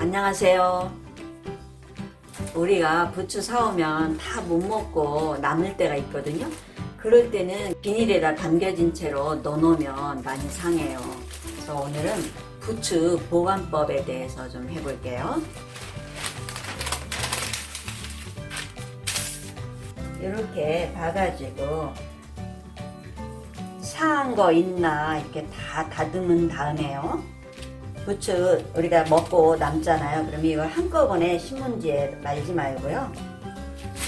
안녕하세요. 우리가 부추 사오면 다 못 먹고 남을 때가 있거든요. 그럴 때는 비닐에다 담겨진 채로 넣어놓으면 많이 상해요. 그래서 오늘은 부추 보관법에 대해서 좀 해볼게요. 이렇게 봐가지고 상한 거 있나 이렇게 다 다듬은 다음에요. 부추 우리가 먹고 남잖아요. 그럼 이걸 한꺼번에 신문지에 말지 말고요.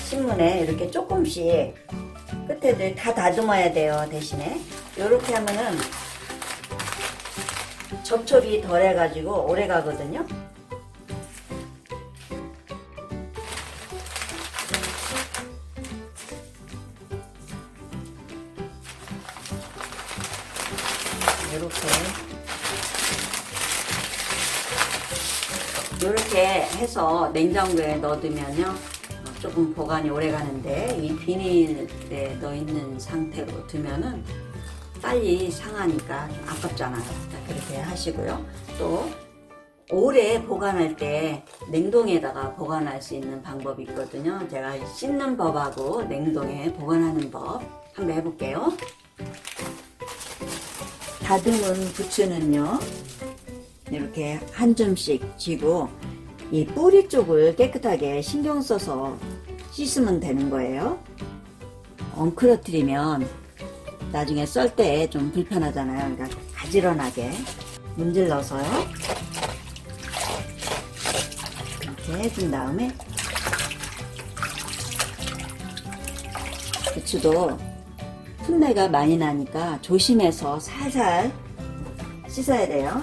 신문에 이렇게 조금씩 끝에를 다 다듬어야 돼요. 대신에 이렇게 하면은 접촉이 덜 해가지고 오래 가거든요. 이렇게 이렇게 해서 냉장고에 넣어두면요 어, 조금 보관이 오래 가는데 이 비닐에 넣어 있는 상태로 두면은 빨리 상하니까 좀 아깝잖아요. 자, 그렇게 하시고요. 또 오래 보관할 때 냉동에다가 보관할 수 있는 방법이 있거든요. 제가 씻는 법하고 냉동에 보관하는 법 한번 해볼게요. 다듬은 부추는요. 이렇게 한 줌씩 쥐고 이 뿌리 쪽을 깨끗하게 신경 써서 씻으면 되는 거예요. 엉클어뜨리면 나중에 썰 때 좀 불편하잖아요. 그러니까 가지런하게 문질러서요. 이렇게 해준 다음에 부추도 풋내가 많이 나니까 조심해서 살살 씻어야 돼요.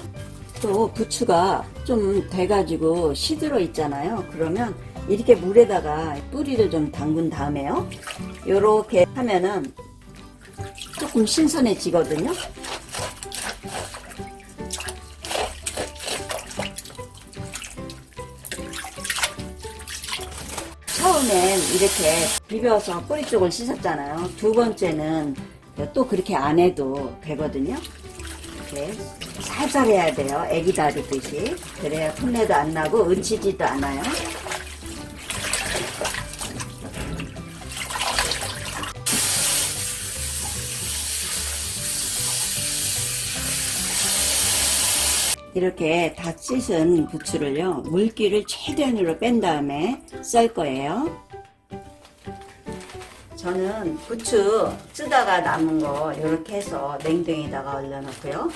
또 부추가 좀 돼가지고 시들어 있잖아요. 그러면 이렇게 물에다가 뿌리를 좀 담근 다음에요. 이렇게 하면은 조금 신선해지거든요. 처음엔 이렇게 비벼서 뿌리 쪽을 씻었잖아요. 두 번째는 또 그렇게 안 해도 되거든요. 이렇게 살살 해야 돼요. 애기 다리듯이. 그래야 풋내도 안 나고 은치지도 않아요. 이렇게 다 씻은 부추를요, 물기를 최대한으로 뺀 다음에 썰 거예요. 저는 부추 쓰다가 남은 거 이렇게 해서 냉동에다가 얼려놓고요.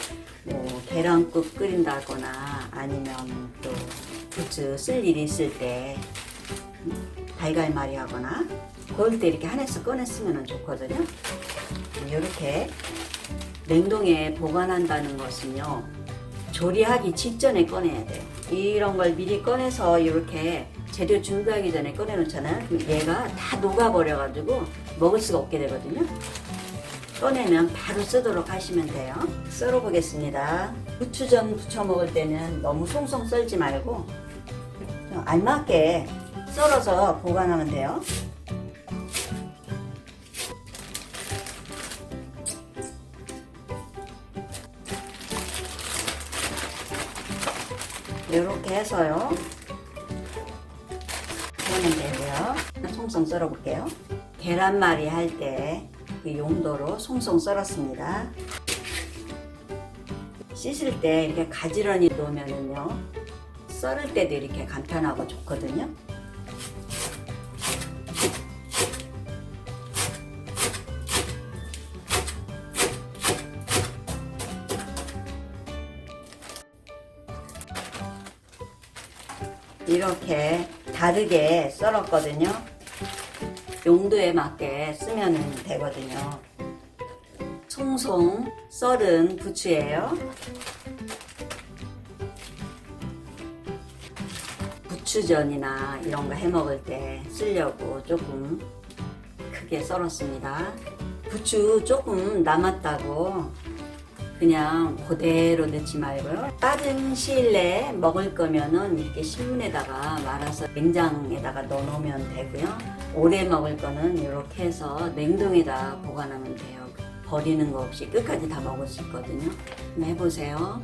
뭐 계란국 끓인다거나 아니면 또 부추 쓸 일이 있을 때 달걀말이 하거나 그럴 때 이렇게 하나씩 꺼냈으면 좋거든요. 이렇게 냉동에 보관한다는 것은요. 조리하기 직전에 꺼내야 돼요. 이런 걸 미리 꺼내서 이렇게 재료 준비하기 전에 꺼내놓잖아요. 얘가 다 녹아버려가지고 먹을 수가 없게 되거든요. 꺼내면 바로 쓰도록 하시면 돼요. 썰어보겠습니다. 부추전 부쳐 먹을 때는 너무 송송 썰지 말고 좀 알맞게 썰어서 보관하면 돼요. 이렇게 해서요. 하면 되고요. 송송 썰어볼게요. 계란말이 할 때 그 용도로 송송 썰었습니다. 씻을 때 이렇게 가지런히 놓으면은요. 썰을 때도 이렇게 간편하고 좋거든요. 이렇게 다르게 썰었거든요. 용도에 맞게 쓰면 되거든요. 송송 썰은 부추예요. 부추전이나 이런 거 해 먹을 때 쓰려고 조금 크게 썰었습니다. 부추 조금 남았다고 그냥 그대로 넣지 말고요. 빠른 시일 내에 먹을 거면은 이렇게 신문에다가 말아서 냉장에다가 넣어놓으면 되고요. 오래 먹을 거는 이렇게 해서 냉동에다 보관하면 돼요. 버리는 거 없이 끝까지 다 먹을 수 있거든요. 해보세요.